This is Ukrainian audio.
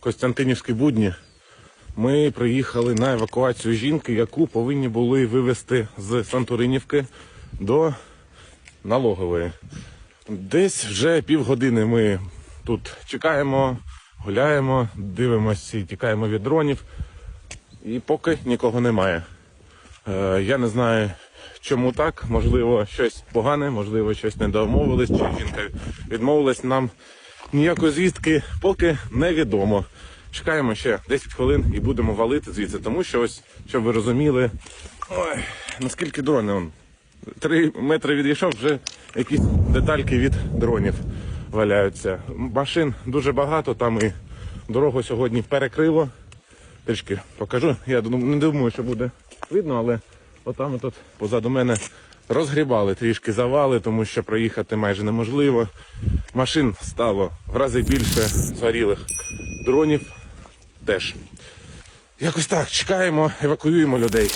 Костянтинівські будні. Ми приїхали на евакуацію жінки, яку повинні були вивезти з Сантуринівки до налогової. Десь вже півгодини ми тут чекаємо, гуляємо, дивимося і тікаємо від дронів. І поки нікого немає. Е, я не знаю, чому так. Можливо, щось погане, можливо, щось не домовились, чи жінка відмовилась нам. Ніякої звістки поки невідомо. Чекаємо ще 10 хвилин і будемо валити звідси, тому що ось, щоб ви розуміли, ой, наскільки дрони он. Три метри відійшов, вже якісь детальки від дронів валяються. Машин дуже багато, там і дорогу сьогодні перекрило. Трішки покажу. Я не думаю, що буде видно, але отам тут позаду мене розгрібали трішки завали, тому що проїхати майже неможливо. Машин стало в рази більше згорілих дронів теж. Якось так, чекаємо, евакуюємо людей.